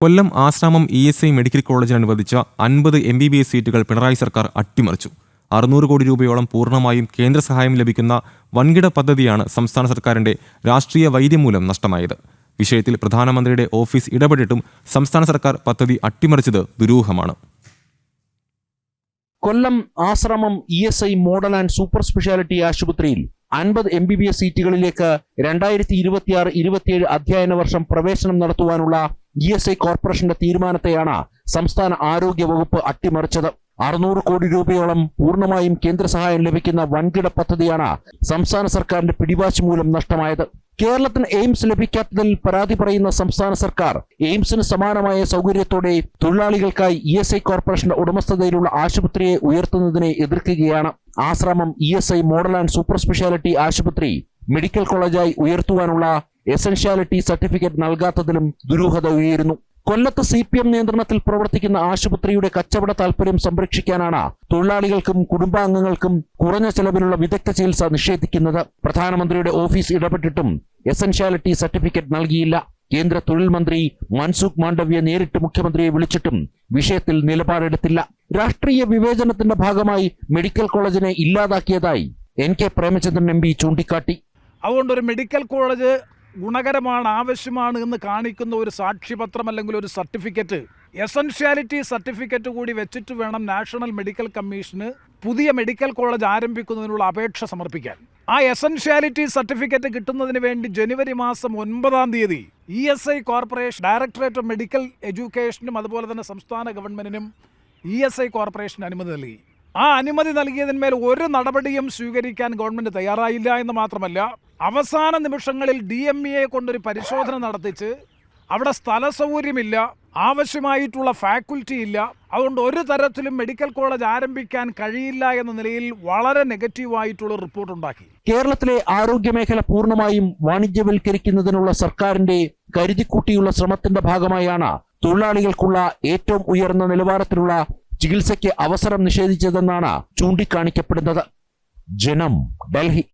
Kollam Asramam E S I medical കോളേജിന് അനുവദിച്ച അൻപത് എം ബി ബി എസ് സീറ്റുകൾ പിണറായി സർക്കാർ അട്ടിമറിച്ചു. അറുന്നൂറ് കോടി രൂപയോളം പൂർണമായും കേന്ദ്ര സഹായം ലഭിക്കുന്ന വൻകിട പദ്ധതിയാണ് സംസ്ഥാന സർക്കാരിന്റെ രാഷ്ട്രീയ വൈദ്യം മൂലം നഷ്ടമായത്. വിഷയത്തിൽ പ്രധാനമന്ത്രിയുടെ ഓഫീസ് ഇടപെട്ടിട്ടും സംസ്ഥാന സർക്കാർ പദ്ധതി അട്ടിമറിച്ചത് ദുരൂഹമാണ്. Kollam Asramam E S I model and super speciality ആശുപത്രിയിൽ അൻപത് എം ബി ബി എസ് സീറ്റുകളിലേക്ക് രണ്ടായിരത്തി ഇരുപത്തിയാറ് ഇരുപത്തിയേഴ് അധ്യയന വർഷം പ്രവേശനം നടത്തുവാനുള്ള ഇ എസ് ഐ കോർപ്പറേഷന്റെ തീരുമാനത്തെയാണ് സംസ്ഥാന ആരോഗ്യ വകുപ്പ് അട്ടിമറിച്ചത്. അറുന്നൂറ് കോടി രൂപയോളം പൂർണമായും കേന്ദ്ര സഹായം ലഭിക്കുന്ന വൻകിട പദ്ധതിയാണ് സംസ്ഥാന സർക്കാരിന്റെ പിടിവാശി മൂലം നഷ്ടമായത്. കേരളത്തിന് എയിംസ് ലഭിക്കാത്തതിൽ പരാതി പറയുന്ന സംസ്ഥാന സർക്കാർ എയിംസിന് സമാനമായ സൗകര്യത്തോടെ തൊഴിലാളികൾക്കായി ഇ എസ് ഐ കോർപ്പറേഷന്റെ ഉടമസ്ഥതയിലുള്ള ആശുപത്രിയെ ഉയർത്തുന്നതിനെ എതിർക്കുകയാണ്. Asramam E S I model and super speciality ആശുപത്രി മെഡിക്കൽ കോളേജായി ഉയർത്തുവാനുള്ള എസൻഷ്യാലിറ്റി സർട്ടിഫിക്കറ്റ് നൽകാത്തതിലും ദുരൂഹത ഉയരുന്നു. കൊല്ലത്ത് സി പി എം നിയന്ത്രണത്തിൽ പ്രവർത്തിക്കുന്ന ആശുപത്രിയുടെ കച്ചവട താൽപര്യം സംരക്ഷിക്കാനാണ് തൊഴിലാളികൾക്കും കുടുംബാംഗങ്ങൾക്കും കുറഞ്ഞ ചെലവിലുള്ള വിദഗ്ധ ചികിത്സ നിഷേധിക്കുന്നത്. പ്രധാനമന്ത്രിയുടെ ഓഫീസ് ഇടപെട്ടിട്ടും എസൻഷ്യാലിറ്റി സർട്ടിഫിക്കറ്റ് നൽകിയില്ല. കേന്ദ്ര തൊഴിൽ മന്ത്രി മൻസുഖ് മാണ്ഡവ്യ നേരിട്ട് മുഖ്യമന്ത്രിയെ വിളിച്ചിട്ടും വിഷയത്തിൽ നിലപാടെടുത്തില്ല. രാഷ്ട്രീയ വിവേചനത്തിന്റെ ഭാഗമായി മെഡിക്കൽ കോളേജിനെ ഇല്ലാതാക്കിയതായി N K Premachandran M P ചൂണ്ടിക്കാട്ടി. അതുകൊണ്ട് ഒരു മെഡിക്കൽ കോളേജ് ഗുണകരമാണ് ആവശ്യമാണ് എന്ന് കാണിക്കുന്ന ഒരു സാക്ഷ്യപത്രം അല്ലെങ്കിൽ ഒരു സർട്ടിഫിക്കറ്റ്. എസൻഷ്യാലിറ്റി സർട്ടിഫിക്കറ്റ് കൂടി വെച്ചിട്ട് വേണം നാഷണൽ മെഡിക്കൽ കമ്മീഷന് പുതിയ മെഡിക്കൽ കോളേജ് ആരംഭിക്കുന്നതിനുള്ള അപേക്ഷ സമർപ്പിക്കാൻ. ആ എസൻഷ്യാലിറ്റി സർട്ടിഫിക്കറ്റ് കിട്ടുന്നതിന് വേണ്ടി ജനുവരി മാസം ഒൻപതാം തീയതി E S I corporation directorate of medical എഡ്യൂക്കേഷനും അതുപോലെ തന്നെ സംസ്ഥാന ഗവൺമെന്റിനും ഇ എസ് ഐ കോർപ്പറേഷൻ അനുമതി നൽകി. ആ അനുമതി നൽകിയതിന്മേൽ ഒരു നടപടിയും സ്വീകരിക്കാൻ ഗവൺമെന്റ് തയ്യാറായില്ല എന്ന് മാത്രമല്ല അവസാന നിമിഷങ്ങളിൽ ഡി എം ഇയെ കൊണ്ടൊരു പരിശോധന നടത്തിച്ച് അവിടെ സ്ഥല സൗകര്യമില്ല ആവശ്യമായിട്ടുള്ള ഫാക്കൽറ്റി ഇല്ല അതുകൊണ്ട് ഒരു തരത്തിലും മെഡിക്കൽ കോളേജ് ആരംഭിക്കാൻ കഴിയില്ല എന്ന നിലയിൽ വളരെ നെഗറ്റീവായിട്ടുള്ള റിപ്പോർട്ട് ഉണ്ടാക്കി. കേരളത്തിലെ ആരോഗ്യമേഖല പൂർണമായും വാണിജ്യവൽക്കരിക്കുന്നതിനുള്ള സർക്കാരിന്റെ കരുതിക്കൂട്ടിയുള്ള ശ്രമത്തിന്റെ ഭാഗമായാണ് തൊഴിലാളികൾക്കുള്ള ഏറ്റവും ഉയർന്ന നിലവാരത്തിലുള്ള ചികിത്സയ്ക്ക് അവസരം നിഷേധിച്ചതെന്നാണ് ചൂണ്ടിക്കാണിക്കപ്പെടുന്നത്. ജനം ഡൽഹി.